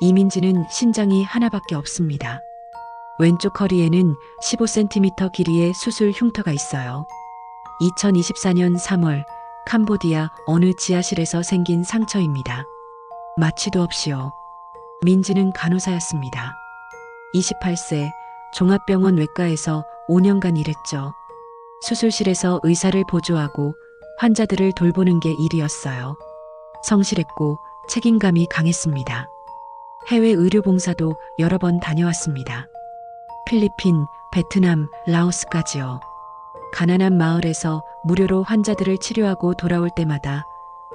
이민지는 신장이 하나밖에 없습니다. 왼쪽 허리에는 15cm 길이의 수술 흉터가 있어요. 2024년 3월 캄보디아 어느 지하실에서 생긴 상처입니다. 마취도 없이요. 민지는 간호사였습니다. 28세 종합병원 외과에서 5년간 일했죠. 수술실에서 의사를 보조하고 환자들을 돌보는 게 일이었어요. 성실했고 책임감이 강했습니다. 해외 의료 봉사도 여러 번 다녀왔습니다. 필리핀, 베트남, 라오스까지요. 가난한 마을에서 무료로 환자들을 치료하고 돌아올 때마다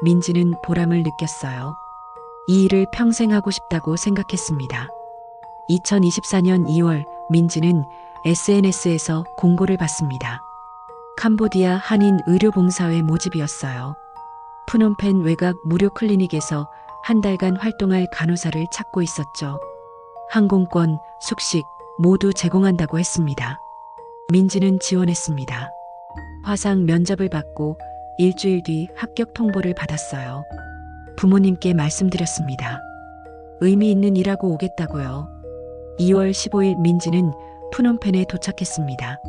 민지는 보람을 느꼈어요. 이 일을 평생 하고 싶다고 생각했습니다. 2024년 2월 민지는 SNS에서 공고를 받습니다. 캄보디아 한인 의료봉사회 모집이었어요. 푸놈펜 외곽 무료 클리닉에서 한 달간 활동할 간호사를 찾고 있었죠. 항공권, 숙식 모두 제공한다고 했습니다. 민지는 지원했습니다. 화상 면접을 받고 일주일 뒤 합격 통보를 받았어요. 부모님께 말씀드렸습니다. 의미 있는 일하고 오겠다고요. 2월 15일 민지는 푸놈펜에 도착했습니다.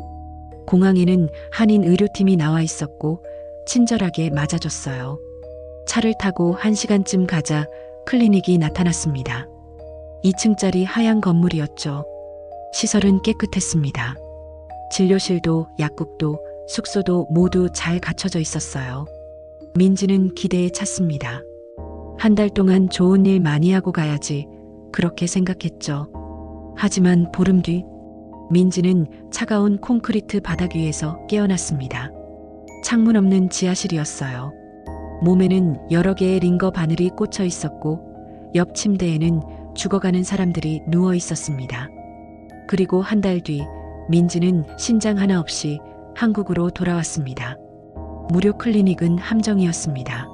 공항에는 한인 의료팀이 나와 있었고 친절하게 맞아줬어요. 차를 타고 1시간쯤 가자 클리닉이 나타났습니다. 2층짜리 하얀 건물이었죠. 시설은 깨끗했습니다. 진료실도 약국도 숙소도 모두 잘 갖춰져 있었어요. 민지는 기대에 찼습니다. 한 달 동안 좋은 일 많이 하고 가야지 그렇게 생각했죠. 하지만 보름 뒤 민지는 차가운 콘크리트 바닥 위에서 깨어났습니다. 창문 없는 지하실이었어요. 몸에는 여러 개의 링거 바늘이 꽂혀 있었고 옆 침대에는 죽어가는 사람들이 누워 있었습니다. 그리고 한 달 뒤 민지는 신장 하나 없이 한국으로 돌아왔습니다. 무료 클리닉은 함정이었습니다.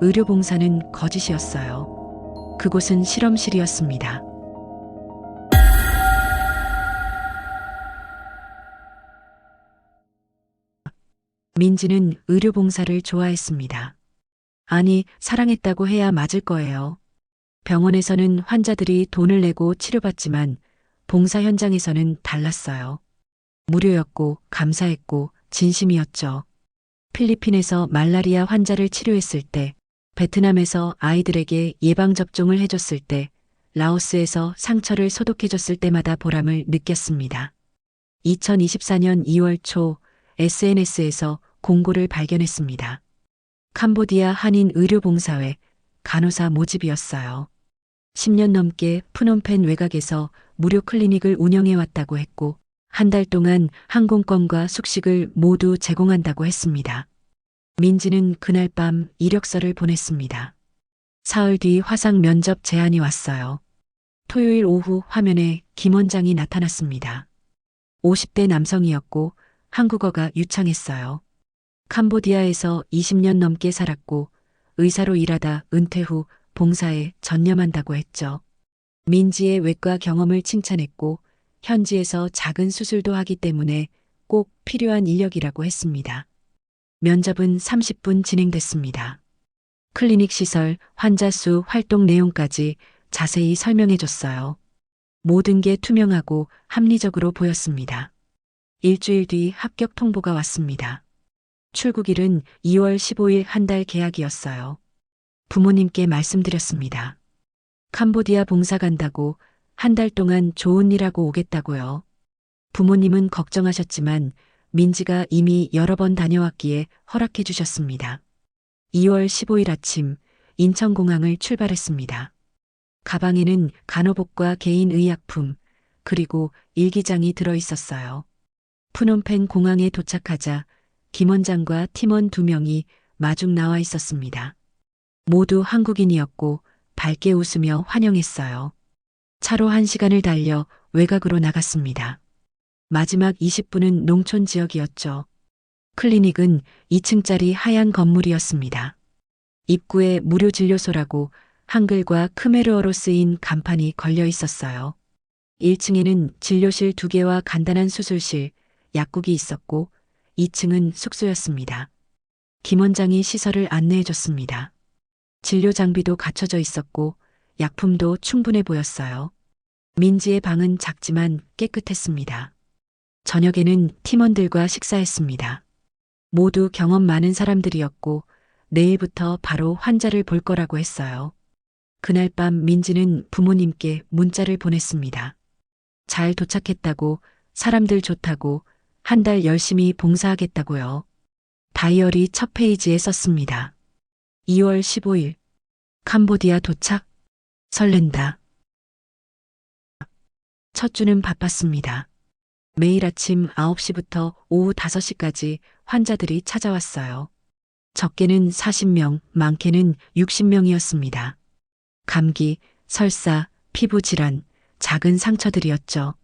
의료봉사는 거짓이었어요. 그곳은 실험실이었습니다. 민지는 의료봉사를 좋아했습니다. 아니, 사랑했다고 해야 맞을 거예요. 병원에서는 환자들이 돈을 내고 치료받지만 봉사 현장에서는 달랐어요. 무료였고 감사했고 진심이었죠. 필리핀에서 말라리아 환자를 치료했을 때, 베트남에서 아이들에게 예방접종을 해줬을 때, 라오스에서 상처를 소독해줬을 때마다 보람을 느꼈습니다. 2024년 2월 초 SNS에서 공고를 발견했습니다. 캄보디아 한인 의료봉사회 간호사 모집이었어요. 10년 넘게 푸놈펜 외곽에서 무료 클리닉을 운영해 왔다고 했고, 한 달 동안 항공권과 숙식을 모두 제공한다고 했습니다. 민지는 그날 밤 이력서를 보냈습니다. 사흘 뒤 화상 면접 제안이 왔어요. 토요일 오후 화면에 김 원장이 나타났습니다. 50대 남성이었고 한국어가 유창했어요. 캄보디아에서 20년 넘게 살았고 의사로 일하다 은퇴 후 봉사에 전념한다고 했죠. 민지의 외과 경험을 칭찬했고 현지에서 작은 수술도 하기 때문에 꼭 필요한 인력이라고 했습니다. 면접은 30분 진행됐습니다. 클리닉 시설, 환자 수, 활동 내용까지 자세히 설명해 줬어요. 모든 게 투명하고 합리적으로 보였습니다. 일주일 뒤 합격 통보가 왔습니다. 출국일은 2월 15일 한 달 계약이었어요. 부모님께 말씀드렸습니다. 캄보디아 봉사 간다고 한 달 동안 좋은 일하고 오겠다고요. 부모님은 걱정하셨지만 민지가 이미 여러 번 다녀왔기에 허락해 주셨습니다. 2월 15일 아침 인천공항을 출발했습니다. 가방에는 간호복과 개인 의약품, 그리고 일기장이 들어 있었어요. 푸놈펜 공항에 도착하자 김 원장과 팀원 두 명이 마중 나와 있었습니다. 모두 한국인이었고 밝게 웃으며 환영했어요. 차로 한 시간을 달려 외곽으로 나갔습니다. 마지막 20분은 농촌 지역이었죠. 클리닉은 2층짜리 하얀 건물이었습니다. 입구에 무료 진료소라고 한글과 크메르어로 쓰인 간판이 걸려 있었어요. 1층에는 진료실 두 개와 간단한 수술실, 약국이 있었고 2층은 숙소였습니다. 김 원장이 시설을 안내해 줬습니다. 진료 장비도 갖춰져 있었고 약품도 충분해 보였어요. 민지의 방은 작지만 깨끗했습니다. 저녁에는 팀원들과 식사했습니다. 모두 경험 많은 사람들이었고 내일부터 바로 환자를 볼 거라고 했어요. 그날 밤 민지는 부모님께 문자를 보냈습니다. 잘 도착했다고, 사람들 좋다고, 한 달 열심히 봉사하겠다고요. 다이어리 첫 페이지에 썼습니다. 2월 15일. 캄보디아 도착. 설렌다. 첫 주는 바빴습니다. 매일 아침 9시부터 오후 5시까지 환자들이 찾아왔어요. 적게는 40명, 많게는 60명이었습니다. 감기, 설사, 피부질환, 작은 상처들이었죠.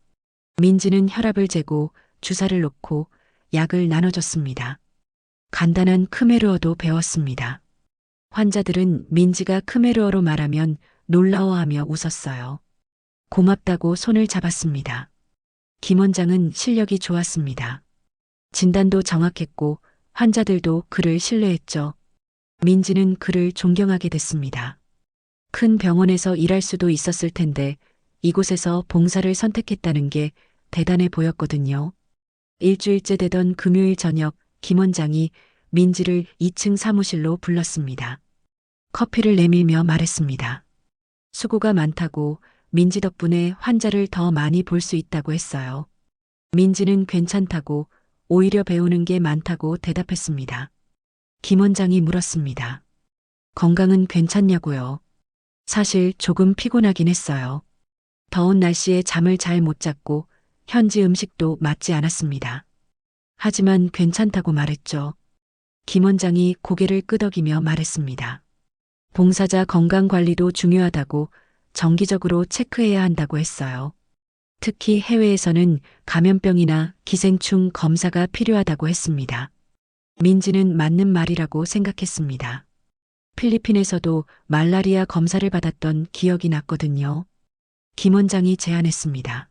민지는 혈압을 재고 주사를 놓고 약을 나눠줬습니다. 간단한 크메르어도 배웠습니다. 환자들은 민지가 크메르어로 말하면 놀라워하며 웃었어요. 고맙다고 손을 잡았습니다. 김 원장은 실력이 좋았습니다. 진단도 정확했고 환자들도 그를 신뢰했죠. 민지는 그를 존경하게 됐습니다. 큰 병원에서 일할 수도 있었을 텐데 이곳에서 봉사를 선택했다는 게 대단해 보였거든요. 일주일째 되던 금요일 저녁 김 원장이 민지를 2층 사무실로 불렀습니다. 커피를 내밀며 말했습니다. 수고가 많다고 민지 덕분에 환자를 더 많이 볼 수 있다고 했어요. 민지는 괜찮다고 오히려 배우는 게 많다고 대답했습니다. 김 원장이 물었습니다. 건강은 괜찮냐고요? 사실 조금 피곤하긴 했어요. 더운 날씨에 잠을 잘 못 잤고 현지 음식도 맞지 않았습니다. 하지만 괜찮다고 말했죠. 김 원장이 고개를 끄덕이며 말했습니다. 봉사자 건강 관리도 중요하다고 정기적으로 체크해야 한다고 했어요. 특히 해외에서는 감염병이나 기생충 검사가 필요하다고 했습니다. 민지는 맞는 말이라고 생각했습니다. 필리핀에서도 말라리아 검사를 받았던 기억이 났거든요. 김 원장이 제안했습니다.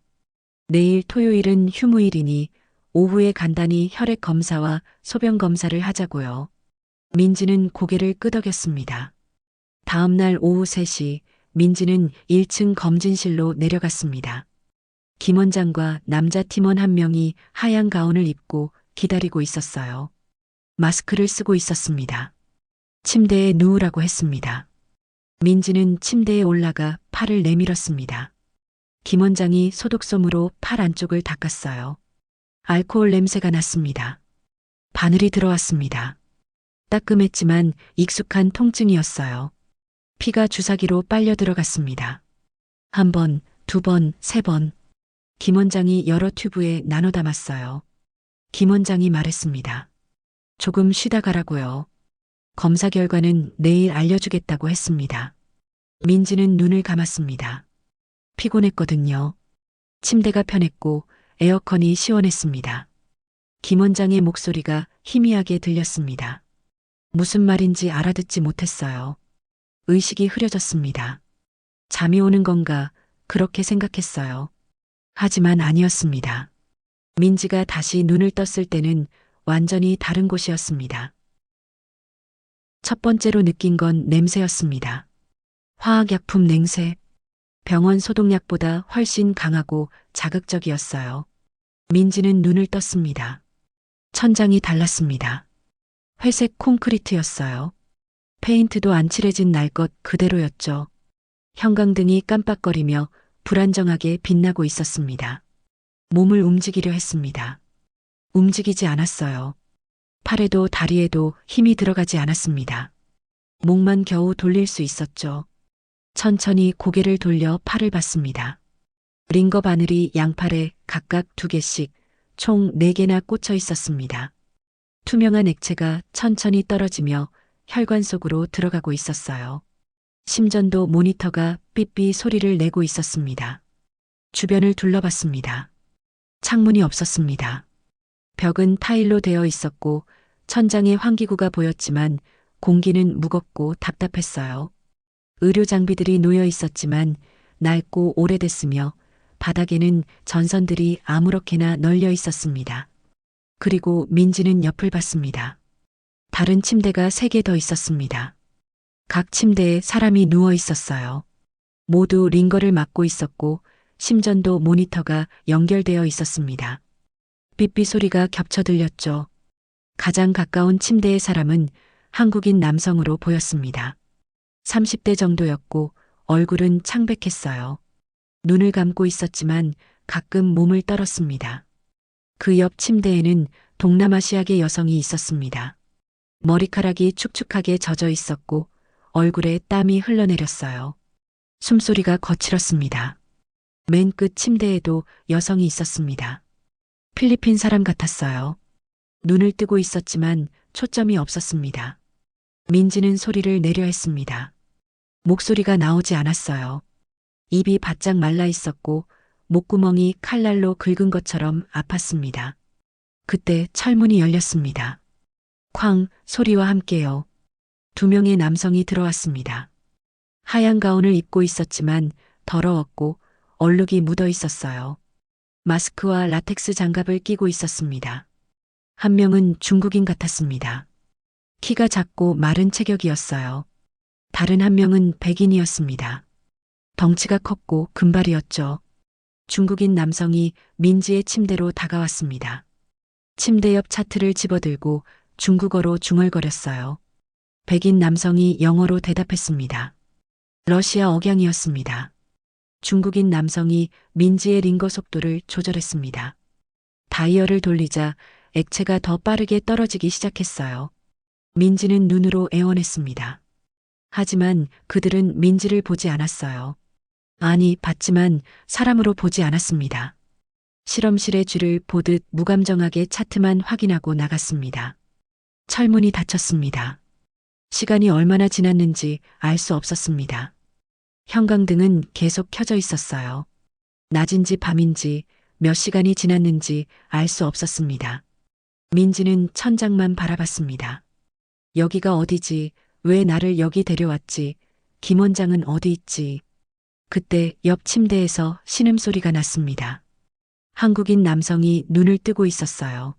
내일 토요일은 휴무일이니 오후에 간단히 혈액 검사와 소변 검사를 하자고요. 민지는 고개를 끄덕였습니다. 다음 날 오후 3시 민지는 1층 검진실로 내려갔습니다. 김 원장과 남자 팀원 한 명이 하얀 가운을 입고 기다리고 있었어요. 마스크를 쓰고 있었습니다. 침대에 누우라고 했습니다. 민지는 침대에 올라가 팔을 내밀었습니다. 김 원장이 소독솜으로 팔 안쪽을 닦았어요. 알코올 냄새가 났습니다. 바늘이 들어왔습니다. 따끔했지만 익숙한 통증이었어요. 피가 주사기로 빨려 들어갔습니다. 한 번, 두 번, 세 번. 김 원장이 여러 튜브에 나눠 담았어요. 김 원장이 말했습니다. 조금 쉬다 가라고요. 검사 결과는 내일 알려주겠다고 했습니다. 민지는 눈을 감았습니다. 피곤했거든요. 침대가 편했고 에어컨이 시원했습니다. 김 원장의 목소리가 희미하게 들렸습니다. 무슨 말인지 알아듣지 못했어요. 의식이 흐려졌습니다. 잠이 오는 건가 그렇게 생각했어요. 하지만 아니었습니다. 민지가 다시 눈을 떴을 때는 완전히 다른 곳이었습니다. 첫 번째로 느낀 건 냄새였습니다. 화학약품 냉새. 병원 소독약보다 훨씬 강하고 자극적이었어요. 민지는 눈을 떴습니다. 천장이 달랐습니다. 회색 콘크리트였어요. 페인트도 안 칠해진 날 것 그대로였죠. 형광등이 깜빡거리며 불안정하게 빛나고 있었습니다. 몸을 움직이려 했습니다. 움직이지 않았어요. 팔에도 다리에도 힘이 들어가지 않았습니다. 목만 겨우 돌릴 수 있었죠. 천천히 고개를 돌려 팔을 봤습니다. 링거 바늘이 양팔에 각각 두 개씩 총 네 개나 꽂혀 있었습니다. 투명한 액체가 천천히 떨어지며 혈관 속으로 들어가고 있었어요. 심전도 모니터가 삐삐 소리를 내고 있었습니다. 주변을 둘러봤습니다. 창문이 없었습니다. 벽은 타일로 되어 있었고 천장에 환기구가 보였지만 공기는 무겁고 답답했어요. 의료 장비들이 놓여 있었지만 낡고 오래됐으며 바닥에는 전선들이 아무렇게나 널려 있었습니다. 그리고 민지는 옆을 봤습니다. 다른 침대가 세 개 더 있었습니다. 각 침대에 사람이 누워 있었어요. 모두 링거를 막고 있었고 심전도 모니터가 연결되어 있었습니다. 삐삐 소리가 겹쳐 들렸죠. 가장 가까운 침대의 사람은 한국인 남성으로 보였습니다. 30대 정도였고 얼굴은 창백했어요. 눈을 감고 있었지만 가끔 몸을 떨었습니다. 그 옆 침대에는 동남아시아계 여성이 있었습니다. 머리카락이 축축하게 젖어 있었고 얼굴에 땀이 흘러내렸어요. 숨소리가 거칠었습니다. 맨 끝 침대에도 여성이 있었습니다. 필리핀 사람 같았어요. 눈을 뜨고 있었지만 초점이 없었습니다. 민지는 소리를 내려 했습니다. 목소리가 나오지 않았어요. 입이 바짝 말라 있었고 목구멍이 칼날로 긁은 것처럼 아팠습니다. 그때 철문이 열렸습니다. 쾅 소리와 함께요. 두 명의 남성이 들어왔습니다. 하얀 가운을 입고 있었지만 더러웠고 얼룩이 묻어 있었어요. 마스크와 라텍스 장갑을 끼고 있었습니다. 한 명은 중국인 같았습니다. 키가 작고 마른 체격이었어요. 다른 한 명은 백인이었습니다. 덩치가 컸고 금발이었죠. 중국인 남성이 민지의 침대로 다가왔습니다. 침대 옆 차트를 집어들고 중국어로 중얼거렸어요. 백인 남성이 영어로 대답했습니다. 러시아 억양이었습니다. 중국인 남성이 민지의 링거 속도를 조절했습니다. 다이얼을 돌리자 액체가 더 빠르게 떨어지기 시작했어요. 민지는 눈으로 애원했습니다. 하지만 그들은 민지를 보지 않았어요. 아니, 봤지만 사람으로 보지 않았습니다. 실험실의 쥐를 보듯 무감정하게 차트만 확인하고 나갔습니다. 철문이 닫혔습니다. 시간이 얼마나 지났는지 알 수 없었습니다. 형광등은 계속 켜져 있었어요. 낮인지 밤인지 몇 시간이 지났는지 알 수 없었습니다. 민지는 천장만 바라봤습니다. 여기가 어디지? 왜 나를 여기 데려왔지? 김 원장은 어디 있지? 그때 옆 침대에서 신음소리가 났습니다. 한국인 남성이 눈을 뜨고 있었어요.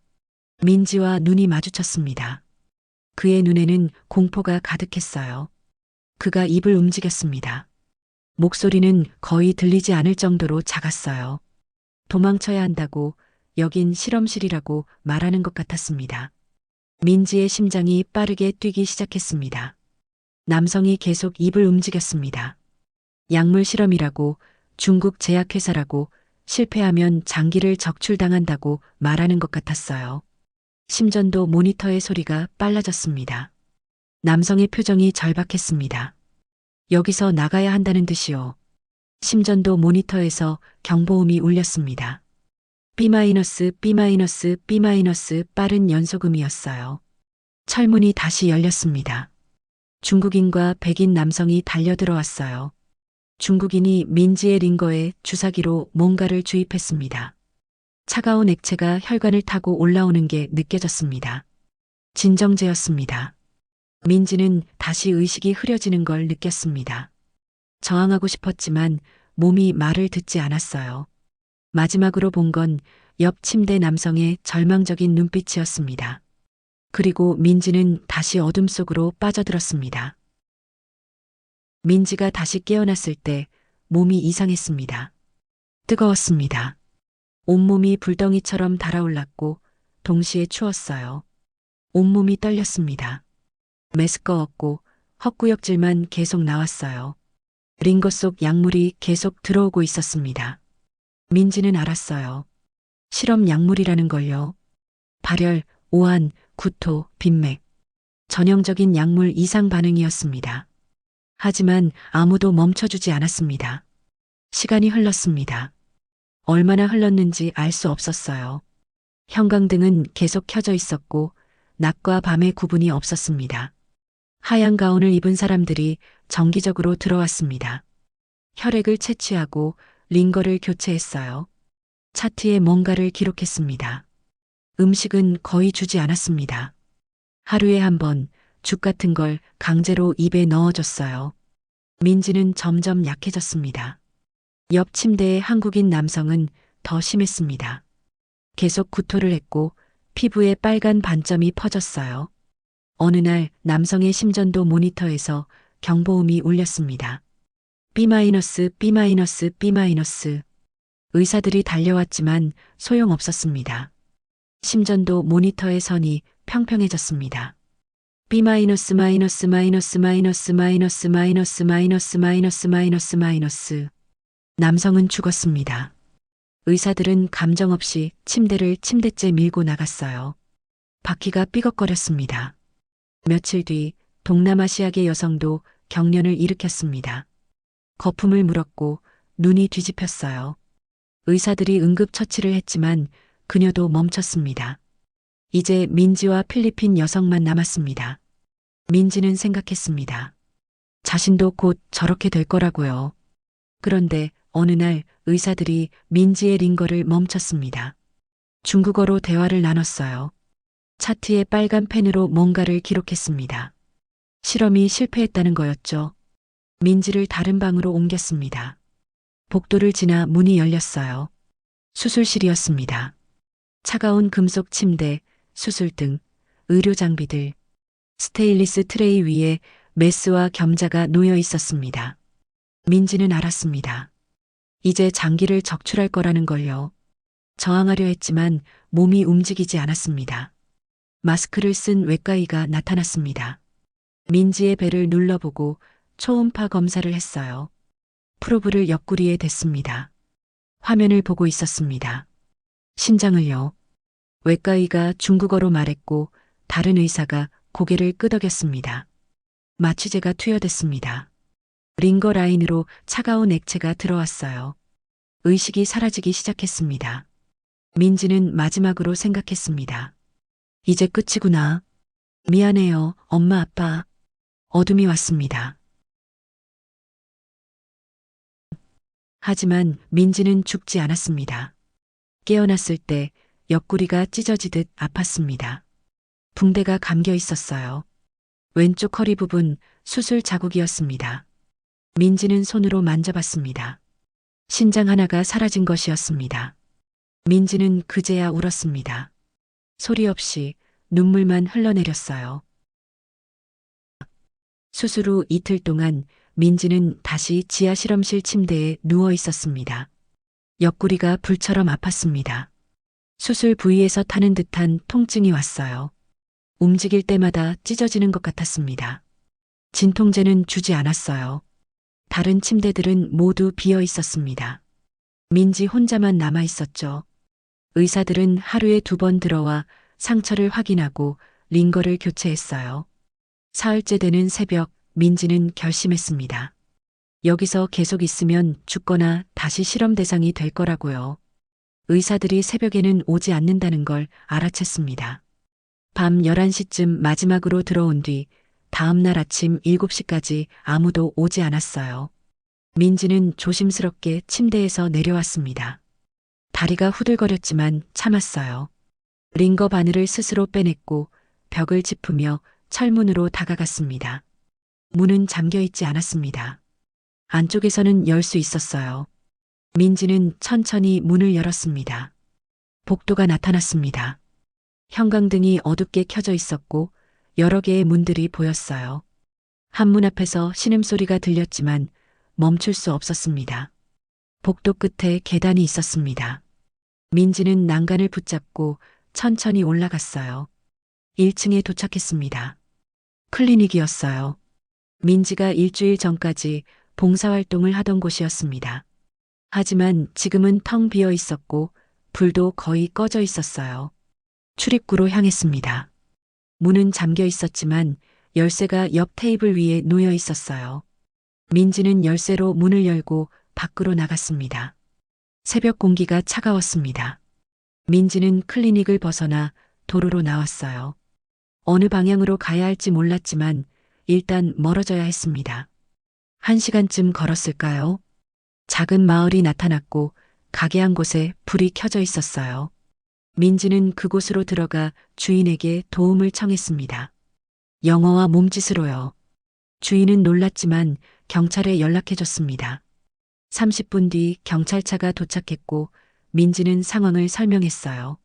민지와 눈이 마주쳤습니다. 그의 눈에는 공포가 가득했어요. 그가 입을 움직였습니다. 목소리는 거의 들리지 않을 정도로 작았어요. 도망쳐야 한다고 여긴 실험실이라고 말하는 것 같았습니다. 민지의 심장이 빠르게 뛰기 시작했습니다. 남성이 계속 입을 움직였습니다. 약물 실험이라고 중국 제약회사라고 실패하면 장기를 적출당한다고 말하는 것 같았어요. 심전도 모니터의 소리가 빨라졌습니다. 남성의 표정이 절박했습니다. 여기서 나가야 한다는 듯이요. 심전도 모니터에서 경보음이 울렸습니다. B-, B-, B- 빠른 연속음이었어요. 철문이 다시 열렸습니다. 중국인과 백인 남성이 달려들어왔어요. 중국인이 민지의 링거에 주사기로 뭔가를 주입했습니다. 차가운 액체가 혈관을 타고 올라오는 게 느껴졌습니다. 진정제였습니다. 민지는 다시 의식이 흐려지는 걸 느꼈습니다. 저항하고 싶었지만 몸이 말을 듣지 않았어요. 마지막으로 본 건 옆 침대 남성의 절망적인 눈빛이었습니다. 그리고 민지는 다시 어둠 속으로 빠져들었습니다. 민지가 다시 깨어났을 때 몸이 이상했습니다. 뜨거웠습니다. 온몸이 불덩이처럼 달아올랐고 동시에 추웠어요. 온몸이 떨렸습니다. 메스꺼웠고 헛구역질만 계속 나왔어요. 링거 속 약물이 계속 들어오고 있었습니다. 민지는 알았어요. 실험 약물이라는 걸요. 발열, 오한, 구토, 빈맥. 전형적인 약물 이상 반응이었습니다. 하지만 아무도 멈춰주지 않았습니다. 시간이 흘렀습니다. 얼마나 흘렀는지 알 수 없었어요. 형광등은 계속 켜져 있었고 낮과 밤의 구분이 없었습니다. 하얀 가운을 입은 사람들이 정기적으로 들어왔습니다. 혈액을 채취하고 링거를 교체했어요. 차트에 뭔가를 기록했습니다. 음식은 거의 주지 않았습니다. 하루에 한 번 죽 같은 걸 강제로 입에 넣어줬어요. 민지는 점점 약해졌습니다. 옆 침대의 한국인 남성은 더 심했습니다. 계속 구토를 했고 피부에 빨간 반점이 퍼졌어요. 어느 날 남성의 심전도 모니터에서 경보음이 울렸습니다. B-B-B- 의사들이 달려왔지만 소용없었습니다. 심전도 모니터의 선이 평평해졌습니다. B-, 남성은 죽었습니다. 의사들은 감정 없이 침대를 침대째 밀고 나갔어요. 바퀴가 삐걱거렸습니다. 며칠 뒤 동남아시아계 여성도 경련을 일으켰습니다. 거품을 물었고 눈이 뒤집혔어요. 의사들이 응급처치를 했지만 그녀도 멈췄습니다. 이제 민지와 필리핀 여성만 남았습니다. 민지는 생각했습니다. 자신도 곧 저렇게 될 거라고요. 그런데 어느 날 의사들이 민지의 링거를 멈췄습니다. 중국어로 대화를 나눴어요. 차트에 빨간 펜으로 뭔가를 기록했습니다. 실험이 실패했다는 거였죠. 민지를 다른 방으로 옮겼습니다. 복도를 지나 문이 열렸어요. 수술실이었습니다. 차가운 금속 침대, 수술등, 의료 장비들, 스테인리스 트레이 위에 메스와 겸자가 놓여 있었습니다. 민지는 알았습니다. 이제 장기를 적출할 거라는 걸요. 저항하려 했지만 몸이 움직이지 않았습니다. 마스크를 쓴 외과의가 나타났습니다. 민지의 배를 눌러보고 초음파 검사를 했어요. 프로브를 옆구리에 댔습니다. 화면을 보고 있었습니다. 심장을요. 외과의가 중국어로 말했고 다른 의사가 고개를 끄덕였습니다. 마취제가 투여됐습니다. 링거 라인으로 차가운 액체가 들어왔어요. 의식이 사라지기 시작했습니다. 민지는 마지막으로 생각했습니다. 이제 끝이구나. 미안해요, 엄마 아빠. 어둠이 왔습니다. 하지만 민지는 죽지 않았습니다. 깨어났을 때 옆구리가 찢어지듯 아팠습니다. 붕대가 감겨 있었어요. 왼쪽 허리 부분 수술 자국이었습니다. 민지는 손으로 만져봤습니다. 신장 하나가 사라진 것이었습니다. 민지는 그제야 울었습니다. 소리 없이 눈물만 흘러내렸어요. 수술 후 이틀 동안 민지는 다시 지하 실험실 침대에 누워 있었습니다. 옆구리가 불처럼 아팠습니다. 수술 부위에서 타는 듯한 통증이 왔어요. 움직일 때마다 찢어지는 것 같았습니다. 진통제는 주지 않았어요. 다른 침대들은 모두 비어 있었습니다. 민지 혼자만 남아 있었죠. 의사들은 하루에 두 번 들어와 상처를 확인하고 링거를 교체했어요. 사흘째 되는 새벽 민지는 결심했습니다. 여기서 계속 있으면 죽거나 다시 실험 대상이 될 거라고요. 의사들이 새벽에는 오지 않는다는 걸 알아챘습니다. 밤 11시쯤 마지막으로 들어온 뒤 다음 날 아침 7시까지 아무도 오지 않았어요. 민지는 조심스럽게 침대에서 내려왔습니다. 다리가 후들거렸지만 참았어요. 링거 바늘을 스스로 빼냈고 벽을 짚으며 철문으로 다가갔습니다. 문은 잠겨 있지 않았습니다. 안쪽에서는 열 수 있었어요. 민지는 천천히 문을 열었습니다. 복도가 나타났습니다. 형광등이 어둡게 켜져 있었고 여러 개의 문들이 보였어요. 한 문 앞에서 신음소리가 들렸지만 멈출 수 없었습니다. 복도 끝에 계단이 있었습니다. 민지는 난간을 붙잡고 천천히 올라갔어요. 1층에 도착했습니다. 클리닉이었어요. 민지가 일주일 전까지 봉사활동을 하던 곳이었습니다. 하지만 지금은 텅 비어 있었고 불도 거의 꺼져 있었어요. 출입구로 향했습니다. 문은 잠겨 있었지만 열쇠가 옆 테이블 위에 놓여 있었어요. 민지는 열쇠로 문을 열고 밖으로 나갔습니다. 새벽 공기가 차가웠습니다. 민지는 클리닉을 벗어나 도로로 나왔어요. 어느 방향으로 가야 할지 몰랐지만 일단 멀어져야 했습니다. 한 시간쯤 걸었을까요? 작은 마을이 나타났고 가게 한 곳에 불이 켜져 있었어요. 민지는 그곳으로 들어가 주인에게 도움을 청했습니다. 영어와 몸짓으로요. 주인은 놀랐지만 경찰에 연락해줬습니다. 30분 뒤 경찰차가 도착했고 민지는 상황을 설명했어요.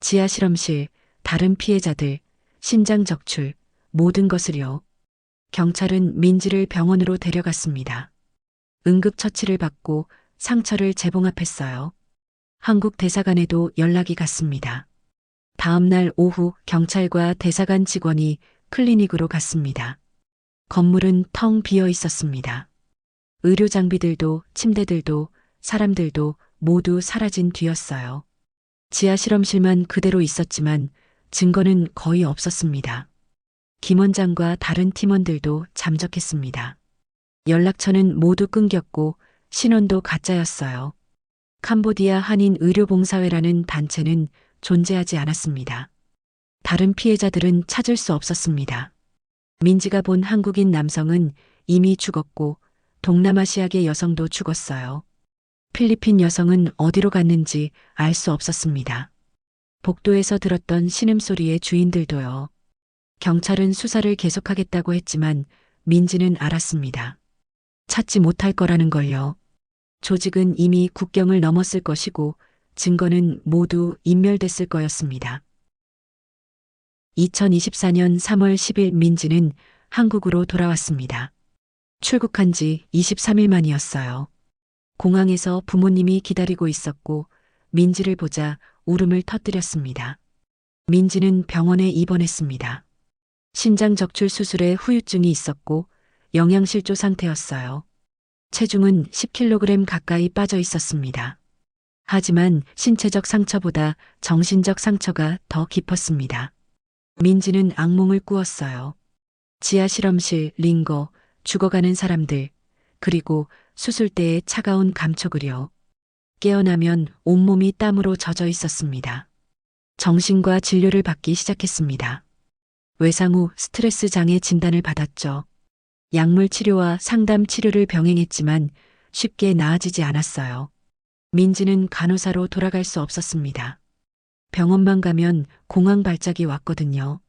지하 실험실, 다른 피해자들, 신장 적출, 모든 것을요. 경찰은 민지를 병원으로 데려갔습니다. 응급처치를 받고 상처를 재봉합했어요. 한국 대사관에도 연락이 갔습니다. 다음 날 오후 경찰과 대사관 직원이 클리닉으로 갔습니다. 건물은 텅 비어 있었습니다. 의료 장비들도 침대들도 사람들도 모두 사라진 뒤였어요. 지하 실험실만 그대로 있었지만 증거는 거의 없었습니다. 김 원장과 다른 팀원들도 잠적했습니다. 연락처는 모두 끊겼고 신원도 가짜였어요. 캄보디아 한인 의료봉사회라는 단체는 존재하지 않았습니다. 다른 피해자들은 찾을 수 없었습니다. 민지가 본 한국인 남성은 이미 죽었고 동남아시아계 여성도 죽었어요. 필리핀 여성은 어디로 갔는지 알 수 없었습니다. 복도에서 들었던 신음소리의 주인들도요. 경찰은 수사를 계속하겠다고 했지만 민지는 알았습니다. 찾지 못할 거라는 걸요. 조직은 이미 국경을 넘었을 것이고 증거는 모두 인멸됐을 거였습니다. 2024년 3월 10일 민지는 한국으로 돌아왔습니다. 출국한 지 23일 만이었어요. 공항에서 부모님이 기다리고 있었고 민지를 보자 울음을 터뜨렸습니다. 민지는 병원에 입원했습니다. 신장 적출 수술에 후유증이 있었고 영양실조 상태였어요. 체중은 10kg 가까이 빠져 있었습니다. 하지만 신체적 상처보다 정신적 상처가 더 깊었습니다. 민지는 악몽을 꾸었어요. 지하 실험실, 링거, 죽어가는 사람들, 그리고 수술 때의 차가운 감촉을요. 깨어나면 온몸이 땀으로 젖어 있었습니다. 정신과 진료를 받기 시작했습니다. 외상 후 스트레스 장애 진단을 받았죠. 약물 치료와 상담 치료를 병행했지만 쉽게 나아지지 않았어요. 민지는 간호사로 돌아갈 수 없었습니다. 병원만 가면 공황 발작이 왔거든요.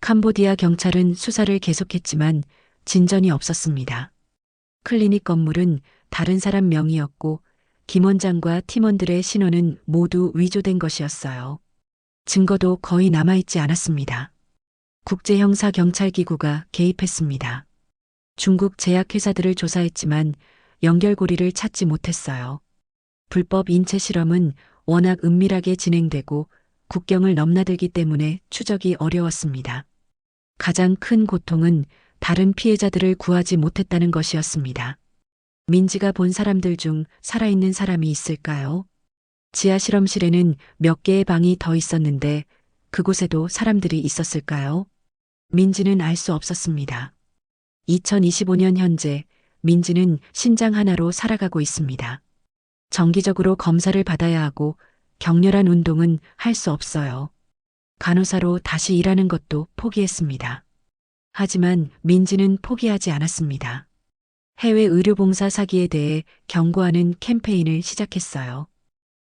캄보디아 경찰은 수사를 계속했지만 진전이 없었습니다. 클리닉 건물은 다른 사람 명의였고 김 원장과 팀원들의 신원은 모두 위조된 것이었어요. 증거도 거의 남아있지 않았습니다. 국제형사경찰기구가 개입했습니다. 중국 제약회사들을 조사했지만 연결고리를 찾지 못했어요. 불법 인체 실험은 워낙 은밀하게 진행되고 국경을 넘나들기 때문에 추적이 어려웠습니다. 가장 큰 고통은 다른 피해자들을 구하지 못했다는 것이었습니다. 민지가 본 사람들 중 살아있는 사람이 있을까요? 지하 실험실에는 몇 개의 방이 더 있었는데 그곳에도 사람들이 있었을까요? 민지는 알 수 없었습니다. 2025년 현재 민지는 신장 하나로 살아가고 있습니다. 정기적으로 검사를 받아야 하고 격렬한 운동은 할 수 없어요. 간호사로 다시 일하는 것도 포기했습니다. 하지만 민지는 포기하지 않았습니다. 해외 의료봉사 사기에 대해 경고하는 캠페인을 시작했어요.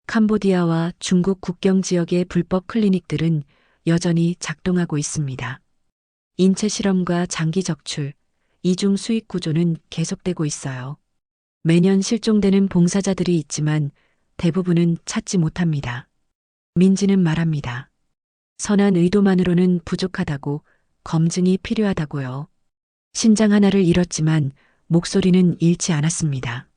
캄보디아와 중국 국경 지역의 불법 클리닉들은 여전히 작동하고 있습니다. 인체 실험과 장기 적출, 이중 수익 구조는 계속되고 있어요. 매년 실종되는 봉사자들이 있지만 대부분은 찾지 못합니다. 민지는 말합니다. 선한 의도만으로는 부족하다고 검증이 필요하다고요. 신장 하나를 잃었지만 목소리는 잃지 않았습니다.